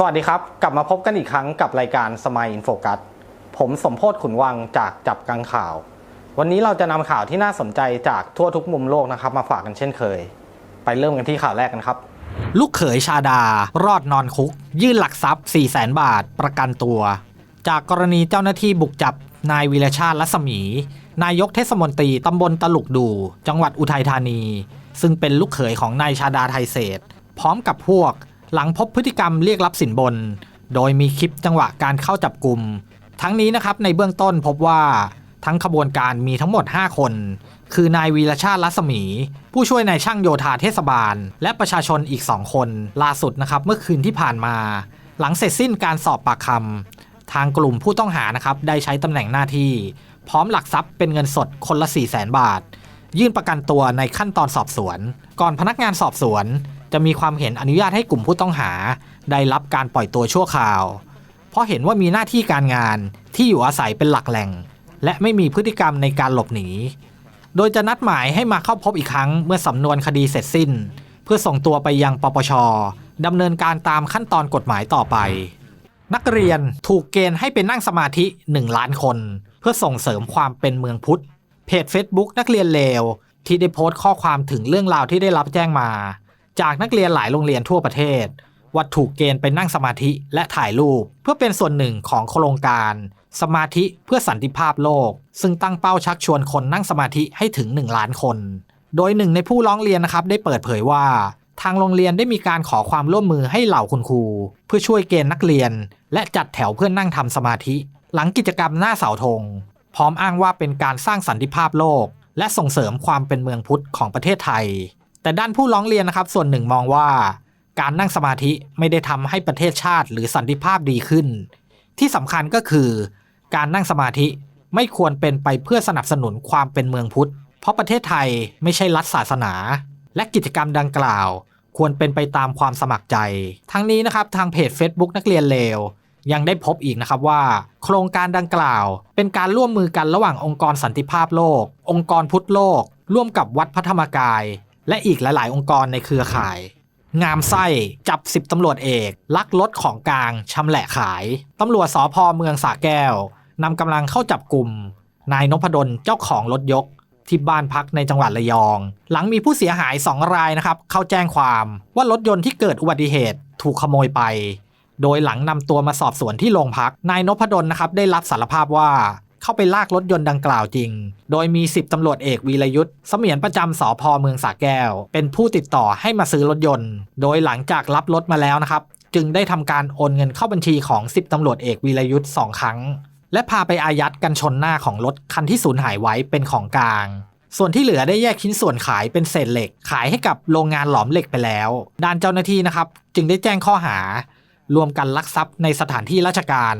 สวัสดีครับ กลับมาพบกันอีกครั้งกับรายการสมัยอินโฟกัสผมสมโพศขุนวังจากจับกังข่าว วันนี้เราจะนำข่าวที่น่าสนใจจากทั่วทุกมุมโลกนะครับ มาฝากกันเช่นเคย ไปเริ่มกันที่ข่าวแรกกันครับ ลูกเขยชาดา รอดนอนคุก ยื่นหลักทรัพย์ 4 0 0แสนบาท ประกันตัว จากกรณีเจ้าหน้าที่บุกจับนายวีรชาติรัศมี นายกเทศมนตรีตำบลตลุกดู จังหวัดอุทัยธานี ซึ่งเป็นลูกเขยของนายชาดาไทยเศษ พร้อมกับพวก หลังพบพฤติกรรมเรียกรับสินบน โดยมีคลิปจังหวะการเข้าจับกลุ่ม ทั้งนี้นะครับในเบื้องต้นพบว่าทั้งขบวนการมีทั้งหมด 5 คน คือนายวีรชาติรัศมี ผู้ช่วยนายช่างโยธาเทศบาล และประชาชนอีก 2 คน ล่าสุดนะครับเมื่อคืนที่ผ่านมา หลังเสร็จสิ้นการสอบปากคำทางกลุ่มผู้ต้องหานะครับได้ใช้ตำแหน่งหน้าที่ พร้อมหลักทรัพย์เป็นเงินสดคนละ 4 0 0 0 0 0 บาท ยื่นประกันตัวในขั้นตอนสอบสวน ก่อนพนักงานสอบสวน จะมีความเห็นอนุญาตให้กลุ่มผู้ต้องหา ได้รับการปล่อยตัวชั่วคราว เพราะเห็นว่ามีหน้าที่การงานที่อยู่อาศัยเป็นหลักแหล่ง และไม่มีพฤติกรรมในการหลบหนี โดยจะนัดหมายให้มาเข้าพบอีกครั้งเมื่อสำนวนคดีเสร็จสิ้น เพื่อส่งตัวไปยังปปชดำเนินการตามขั้นตอนกฎหมายต่อไป นักเรียนถูกเกณฑ์ให้ไปนั่งสมาธิ 1 ล้านคน เพื่อส่งเสริมความเป็นเมืองพุทธเพจ Facebook นักเรียนเลวที่ได้โพสต์ข้อความถึงเรื่องราวที่ได้รับแจ้งมา จากนักเรียนหลายโรงเรียนทั่วประเทศว่าถูกเกณฑ์ไปนั่งสมาธิและถ่ายรูป เพื่อเป็นส่วนหนึ่งของโครงการ สมาธิเพื่อสันติภาพโลก ซึ่งตั้งเป้าชักชวนคนนั่งสมาธิให้ถึง 1 ล้านคน โดยหนึ่งในผู้ร้องเรียนนะครับได้เปิดเผยว่า ทางโรงเรียนได้มีการขอความร่วมมือให้เหล่าคุณครู เพื่อช่วยเกณฑ์นักเรียน และจัดแถวเพื่อนั่งทำสมาธิ หลังกิจกรรมหน้าเสาธงพร้อมอ้างว่าเป็นการสร้างสันติภาพโลก และส่งเสริมความเป็นเมืองพุทธของประเทศไทย แต่ด้านผู้ร้องเรียนนะครับ ส่วนหนึ่งมองว่า การนั่งสมาธิไม่ได้ทำให้ประเทศชาติหรือสันติภาพดีขึ้น ที่สำคัญก็คือ การนั่งสมาธิไม่ควรเป็นไปเพื่อสนับสนุนความเป็นเมืองพุทธ เพราะประเทศไทยไม่ใช่รัฐศาสนา และกิจกรรมดังกล่าว ควรเป็นไปตามความสมัครใจ ทั้งนี้นะครับทางเพจ Facebook นักเรียนเลวยังได้พบอีกนะครับว่า โครงการดังกล่าว เป็นการร่วมมือกันระหว่างองค์กรสันติภาพโลก องค์กรพุทธโลก ร่วมกับวัดพระธรรมกาย และอีกหลาย ๆ องค์กรในเครือข่าย งามไส้จับ10ตำรวจเอก ลักรถของกลางชำแหละขาย ตำรวจสพเมืองสระแก้วนำกำลังเข้าจับกลุ่ม นายนพดลเจ้าของรถยกที่บ้านพักในจังหวัดระยอง หลังมีผู้เสียหาย 2 รายนะครับ เข้าแจ้งความว่ารถยนต์ที่เกิดอุบัติเหตุถูกขโมยไป โดยหลังนำตัวมาสอบสวนที่โรงพัก นายนพดลนะครับได้รับสารภาพว่า เข้าไปลากรถยนต์ดังกล่าวจริง โดยมี 10ตำรวจเอกวีรยุทธ์เสมียนประจำสพเมืองสระแก้ว เป็นผู้ติดต่อให้มาซื้อรถยนต์ โดยหลังจากรับรถมาแล้วนะครับ จึงได้ทำการโอนเงินเข้าบัญชีของ 10ตำรวจเอกวีรยุทธ์สองครั้ง และพาไปอายัดกันชนหน้าของรถคันที่สูญหายไว้เป็นของกลางส่วนที่เหลือได้แยกชิ้นส่วนขายเป็นเศษเหล็ก ขายให้กับโรงงานหลอมเหล็กไปแล้ว ด้านเจ้าหน้าที่นะครับ จึงได้แจ้งข้อหา รวมกันลักทรัพย์ในสถานที่ราชการ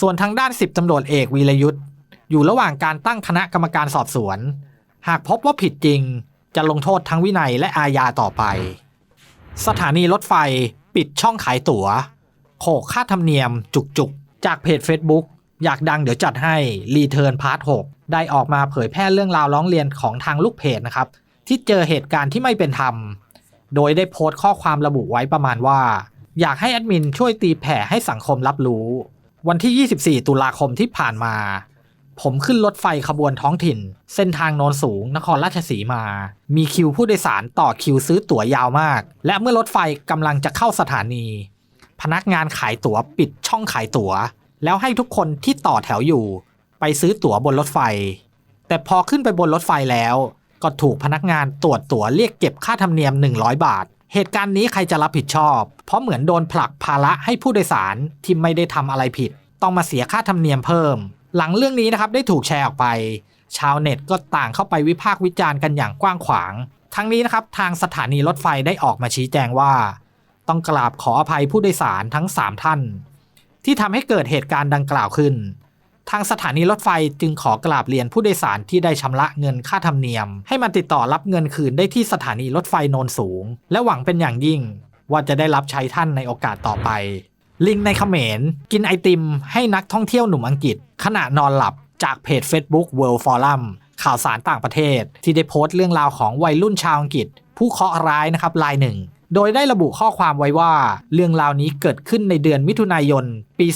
ส่วนทางด้าน 10ตำรวจเอกวีรยุทธ์ อยู่ระหว่างการตั้งคณะกรรมการสอบสวน หากพบว่าผิดจริง จะลงโทษทั้งวินัยและอาญาต่อไป สถานีรถไฟปิดช่องขายตั๋ว โขกค่าธรรมเนียมจุกๆ จากเพจ Facebook อยากดังเดี๋ยวจัดให้รีเทิร์นพาร์ท6ได้ออกมาเผยแพร่เรื่องราวร้องเรียนของทางลูกเพจนะครับ ที่เจอเหตุการณ์ที่ไม่เป็นธรรม โดยได้โพสต์ข้อความระบุไว้ประมาณว่า อยากให้แอดมินช่วยตีแผ่ให้สังคมรับรู้ วันที่ 24 ตุลาคมที่ผ่านมา ผมขึ้นรถไฟขบวนท้องถิ่น เส้นทางโนนสูง นครราชสีมา มีคิวผู้โดยสารต่อคิวซื้อตั๋วยาวมาก และเมื่อรถไฟกำลังจะเข้าสถานี พนักงานขายตั๋วปิดช่องขายตั๋ว แล้วให้ทุกคนที่ต่อแถวอยู่ ไปซื้อตั๋วบนรถไฟ แต่พอขึ้นไปบนรถไฟแล้ว ก็ถูกพนักงานตรวจตั๋วเรียกเก็บค่าธรรมเนียม 100 บาท เหตุการณ์นี้ใครจะรับผิดชอบ เพราะเหมือนโดนผลักภาระให้ผู้โดยสารที่ไม่ได้ทำอะไรผิด ต้องมาเสียค่าธรรมเนียมเพิ่ม หลังเรื่องนี้นะครับได้ถูกแชร์ออกไป ชาวเน็ตก็ต่างเข้าไปวิพากษ์วิจารณ์กันอย่างกว้างขวาง ทั้งนี้นะครับทางสถานีรถไฟได้ออกมาชี้แจงว่า ต้องกราบขออภัยผู้โดยสารทั้ง 3 ท่าน ที่ทำให้เกิดเหตุการณ์ดังกล่าวขึ้น ทางสถานีรถไฟจึงขอกราบเรียนผู้โดยสารที่ได้ชำระเงินค่าธรรมเนียม ให้มันติดต่อรับเงินคืนได้ที่สถานีรถไฟโนนสูง และหวังเป็นอย่างยิ่ง ว่าจะได้รับใช้ท่านในโอกาสต่อไป ลิงในเขมร กินไอติมให้นักท่องเที่ยวหนุ่มอังกฤษ ขณะนอนหลับจากเพจ Facebook World Forum ข่าวสารต่างประเทศ ที่ได้โพสต์เรื่องราวของวัยรุ่นชาวอังกฤษ ผู้เคราะห์ร้ายนะครับรายหนึ่ง โดยได้ระบุข้อความไว้ว่า เรื่องราวนี้เกิดขึ้นในเดือนมิถุนายน ปี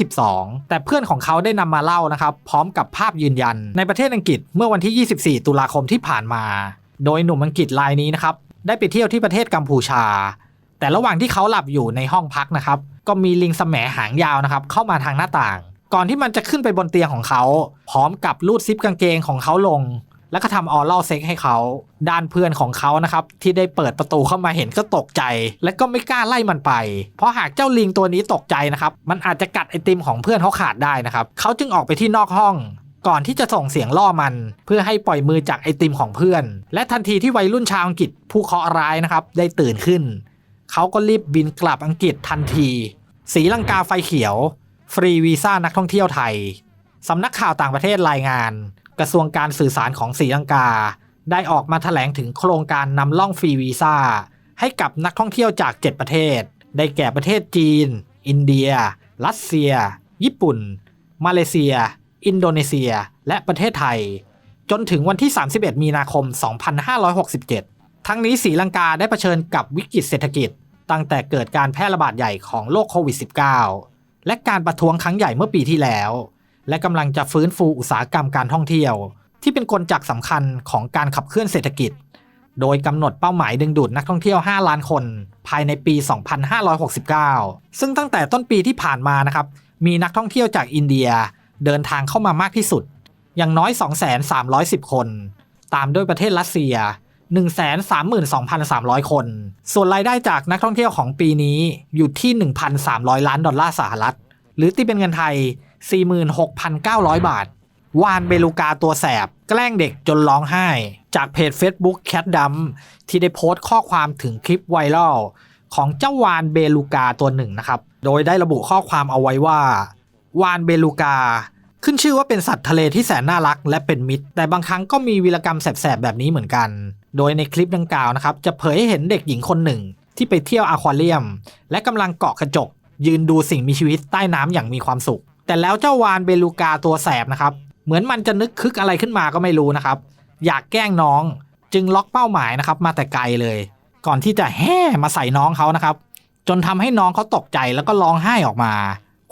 2022 แต่เพื่อนของเขาได้นำมาเล่านะครับ พร้อมกับภาพยืนยัน ในประเทศอังกฤษเมื่อวันที่ 24 ตุลาคมที่ผ่านมา โดยหนุ่มอังกฤษรายนี้นะครับได้ไปเที่ยวที่ประเทศกัมพูชา แต่ระหว่างที่เขาหลับอยู่ในห้องพักนะครับ ก็มีลิงสมแหมหางยาวนะครับ เข้ามาทางหน้าต่าง ก่อนที่มันจะขึ้นไปบนเตียงของเขา พร้อมกับลูดซิปกางเกงของเขาลง แล้วก็ทำออรัลเซ็กให้เขา ด้านเพื่อนของเขานะครับ ที่ได้เปิดประตูเข้ามาเห็นก็ตกใจ และก็ไม่กล้าไล่มันไป เพราะหากเจ้าลิงตัวนี้ตกใจนะครับ มันอาจจะกัดไอติมของเพื่อนเขาขาดได้นะครับเขาจึงออกไปที่นอกห้องก่อนที่จะส่งเสียงล่อมัน เพื่อให้ปล่อยมือจากไอติมของเพื่อน และทันทีที่วัยรุ่นชาวอังกฤษผู้เคราะห์ร้ายนะครับ ได้ตื่นขึ้น เขาก็รีบบินกลับอังกฤษทันทีสีลังกาไฟเขียว ฟรีวีซ่านักท่องเที่ยวไทย สำนักข่าวต่างประเทศรายงาน กระทรวงการสื่อสารของศรีลังกา ได้ออกมาแถลงถึงโครงการนำล่องฟรีวีซ่า ให้กับนักท่องเที่ยวจาก 7 ประเทศ ได้แก่ประเทศจีน อินเดีย รัสเซีย ญี่ปุ่น มาเลเซีย อินโดนีเซีย และประเทศไทย จนถึงวันที่ 31 มีนาคม 2567 ทั้งนี้ศรีลังกาได้เผชิญกับวิกฤตเศรษฐกิจ ตั้งแต่เกิดการแพร่ระบาดใหญ่ของโรคโควิด -19 และการประท้วงครั้งใหญ่เมื่อปีที่แล้ว และกำลังจะฟื้นฟูอุตสาหกรรมการท่องเที่ยว ที่เป็นกลจักสำคัญของการขับเคลื่อนเศรษฐกิจ โดยกำหนดเป้าหมายดึงดูดนักท่องเที่ยว 5 ล้านคน ภายในปี 2569 ซึ่งตั้งแต่ต้นปีที่ผ่านมานะครับมีนักท่องเที่ยวจากอินเดียเดินทางเข้ามามากที่สุด อย่างน้อย 2,310 คน ตามด้วยประเทศรัสเซีย 132,300 คน ส่วนรายได้จากนักท่องเที่ยวของปีนี้อยู่ที่ 1,300 ล้านดอลลาร์สหรัฐ หรือตีเป็นเงินไทย 46,900 บาท วานเบลูกาตัวแสบ แกล้งเด็กจนร้องไห้ จากเพจ Facebook Cat d u m ที่ได้โพสต์ข้อความถึงคลิปไวรัลของเจ้าวานเบลูกาตัวหนึ่งนะครับ โดยได้ระบุข้อความเอาไว้ว่า วานเบลูกา ขึ้นชื่อว่าเป็นสัตว์ทะเลที่แสนน่ารักและเป็นมิตร แต่บางครั้งก็มีวีรกรรมแสบๆแบบนี้เหมือนกัน โดยในคลิปดังกล่าวนะครับ จะเผยให้เห็นเด็กหญิงคนหนึ่ง ที่ไปเที่ยวอะควาเรียม และกำลังเกาะกระจก ยืนดูสิ่งมีชีวิตใต้น้ำอย่างมีความสุข แต่แล้วเจ้าวานเบลูกาตัวแสบนะครับ เหมือนมันจะนึกคึกอะไรขึ้นมาก็ไม่รู้นะครับ อยากแกล้งน้อง จึงล็อกเป้าหมายนะครับ มาแต่ไกลเลย ก่อนที่จะแห่มาใส่น้องเขานะครับ จนทำให้น้องเขาตกใจแล้วก็ร้องไห้ออกมา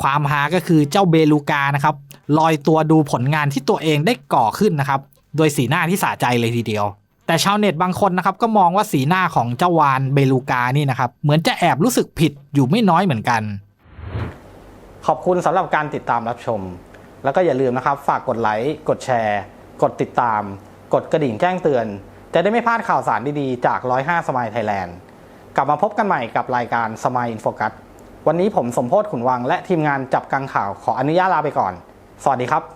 ความฮาก็คือเจ้าเบลูกานะครับลอยตัวดูผลงานที่ตัวเองได้ก่อขึ้นนะครับ โดยสีหน้าที่สะใจเลยทีเดียว แต่ชาวเน็ตบางคนนะครับก็มองว่าสีหน้าของเจ้าวานเบลูกานี่นะครับเหมือนจะแอบรู้สึกผิดอยู่ไม่น้อยเหมือนกัน ขอบคุณสำหรับการติดตามรับชม แล้วก็อย่าลืมนะครับฝากกดไลค์กดแชร์ กดติดตาม กดกระดิ่งแจ้งเตือน จะได้ไม่พลาดข่าวสารดีๆ จาก 105สมายไทยแลนด์กลับมาพบกันใหม่กับรายการสมายอินโฟกัสวันนี้ผมสมโพศขุนวังและทีมงานจับกังข่าวขออนุญาตลาไปก่อน สวัสดีครับ